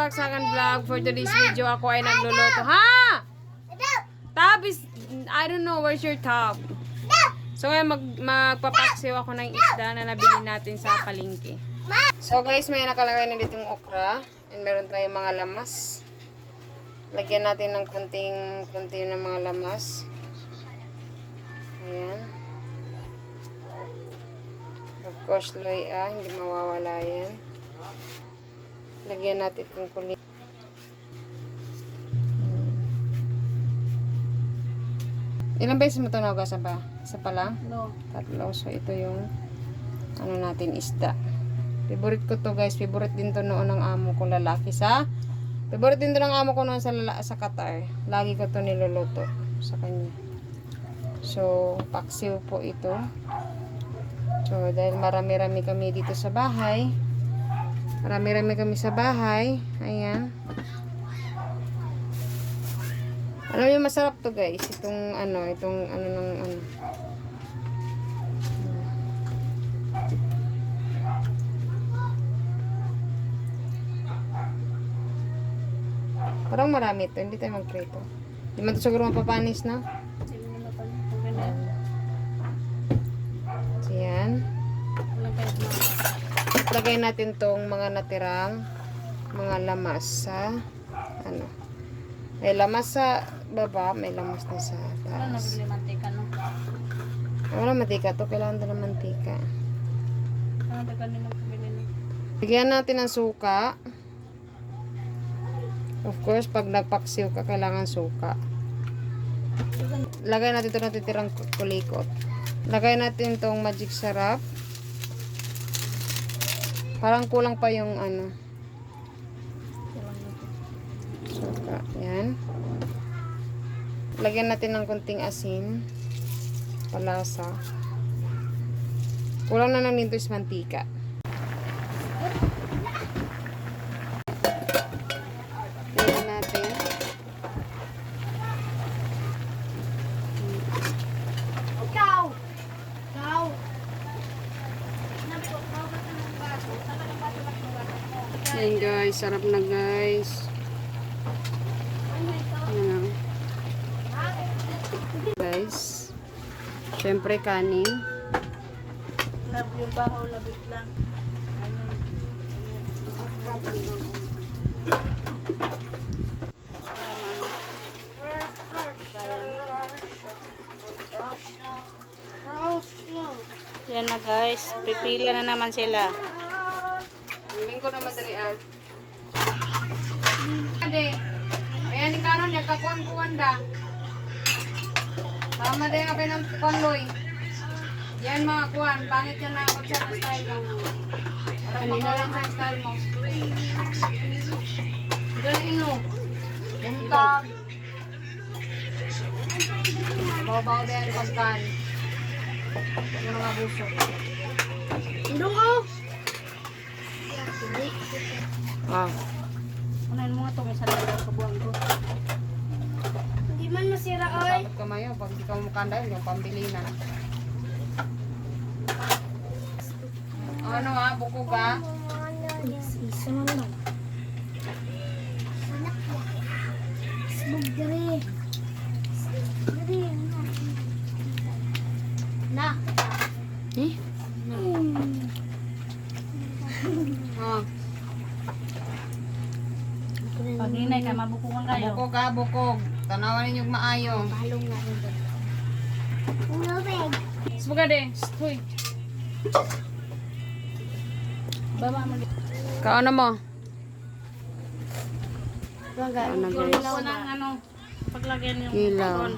Baksakan Vlog. For today's video, ako ay nagluluto. Ha? Tab is, I don't know, where's your tab? So, ngayon mag, magpapaksiw ako ng isda na nabili natin sa palengke. So, guys, may nakalagay na dito yung okra. And meron tayong mga lamas. Lagyan natin ng kunting, kunting ng mga lamas. Ayan. Of course, loya, hindi mawawala yan. Lagyan natin itong kulit. Ilang beses mo ito naugasan pa? Isa pa lang? No. Tatlo. So, ito yung ano natin, isda. Favorite ko to guys. Favorite din to noon ng amo ko lalaki sa Favorite din to ng amo ko noon sa, lala, sa Qatar. Lagi ko to niluluto sa kanya. So, paksiw po ito. So, dahil marami-rami kami dito sa bahay. Marami-rami kami sa bahay. Ayan. Alam niyo, masarap to guys. Itong ano, itong ano ng ano. Parang marami to. Hindi tayo magprito. Hindi man to siguro mapapanis na. Sino na pa kung ganyan. So, yan. Walang kahit mga Lagay natin tong mga natirang mga lamas sa ano. May lamas sa baba, may lamas na sa Wala taas. nabili mantika no. Wala mantika to. Kailangan to ng mantika. No? Bigyan natin ng suka. Of course, pag nagpaksiw ka, kailangan suka. Lagay natin ito natitirang kulikot. Lagay natin tong magic sarap. Parang kulang pa yung ano, suka. Yan. Lagyan natin ng konting asin. Palasa. Kulang na lang nito is mantika. Tingnan natin. Ikaw! Ikaw! Ayan guys, sarap na guys. Ayan. Guys. Siyempre kanin. Lab yung bahaw, labit lang. Yan na guys, pipila na naman sila. Ko na madali ah. Ade, ayan ni kanon niya kakuan-kuan da. Tama din ka ng konloy. Yan mga kuan, pangit yan na ako sa style mo. Parang magalang sa style mo. Galing mo. Buntag. Bawa-bawa ba yan pagkan. Yung mga buso. Ah. Unahin mo nga ito, may sandal sa buwan ko. Hindi man masira, Sabot ka mayo, pag di ka mukanda, yung pambili na. Ano ah, buko ka? Isa mo naman. Smugdari. Smugdari. Na. Eh? Ah, Pag inay ka, mabukukan kayo. bukog ka, bukog. Tanawan ninyo maayo. Halong nga rin doon. Ulubig. Sbuga de. Huy. Baba mo. Kaano mo? Bangga. Ano, guys? Ilaw ng ano. Paglagyan yung Ilaw. karon.